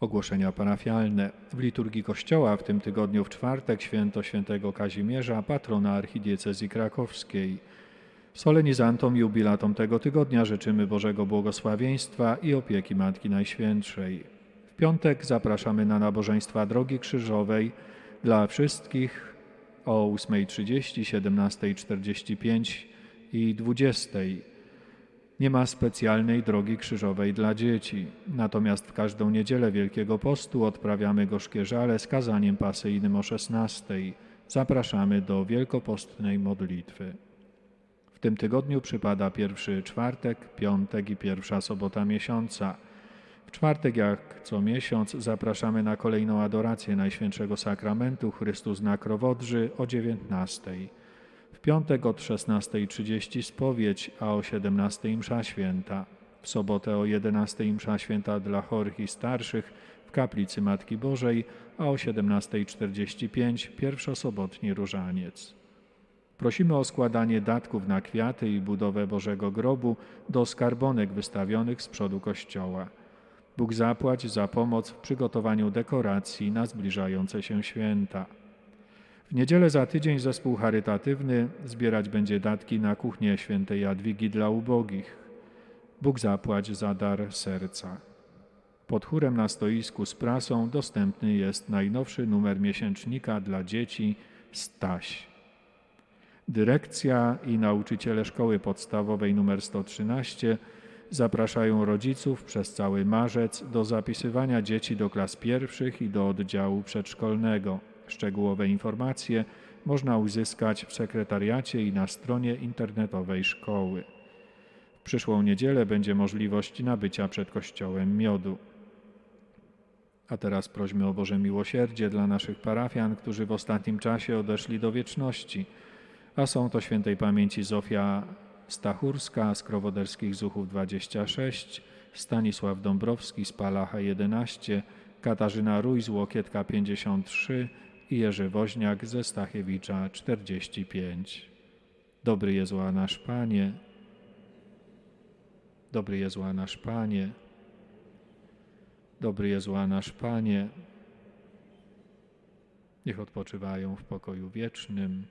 Ogłoszenia parafialne. W liturgii Kościoła w tym tygodniu w czwartek święto świętego Kazimierza, patrona archidiecezji krakowskiej. Solenizantom i jubilatom tego tygodnia życzymy Bożego błogosławieństwa i opieki Matki Najświętszej. W piątek zapraszamy na nabożeństwa Drogi Krzyżowej dla wszystkich o 8.30, 17.45 i 20.00. Nie ma specjalnej drogi krzyżowej dla dzieci. Natomiast w każdą niedzielę Wielkiego Postu odprawiamy gorzkie żale z kazaniem pasyjnym o 16. Zapraszamy do wielkopostnej modlitwy. W tym tygodniu przypada pierwszy czwartek, piątek i pierwsza sobota miesiąca. W czwartek, jak co miesiąc, zapraszamy na kolejną adorację Najświętszego Sakramentu Chrystus na Krowodrzy o 19. W piątek od 16.30 spowiedź, a o 17.00 msza święta. W sobotę o 11.00 msza święta dla chorych i starszych w kaplicy Matki Bożej, a o 17.45 pierwszosobotni różaniec. Prosimy o składanie datków na kwiaty i budowę Bożego Grobu do skarbonek wystawionych z przodu kościoła. Bóg zapłać za pomoc w przygotowaniu dekoracji na zbliżające się święta. W niedzielę za tydzień zespół charytatywny zbierać będzie datki na kuchnię świętej Jadwigi dla ubogich. Bóg zapłać za dar serca. Pod chórem na stoisku z prasą dostępny jest najnowszy numer miesięcznika dla dzieci Staś. Dyrekcja i nauczyciele szkoły podstawowej nr 113 zapraszają rodziców przez cały marzec do zapisywania dzieci do klas pierwszych i do oddziału przedszkolnego. Szczegółowe informacje można uzyskać w sekretariacie i na stronie internetowej szkoły. W przyszłą niedzielę będzie możliwość nabycia przed kościołem miodu. A teraz prośmy o Boże miłosierdzie dla naszych parafian, którzy w ostatnim czasie odeszli do wieczności, a są to świętej pamięci Zofia Stachurska z Krowoderskich Zuchów 26, Stanisław Dąbrowski z Palacha 11, Katarzyna Rój z Łokietka 53 i Jerzy Woźniak ze Stachiewicza 45. Dobry Jezu, a nasz Panie, dobry Jezu, a nasz Panie, dobry Jezu, a nasz Panie, niech odpoczywają w pokoju wiecznym.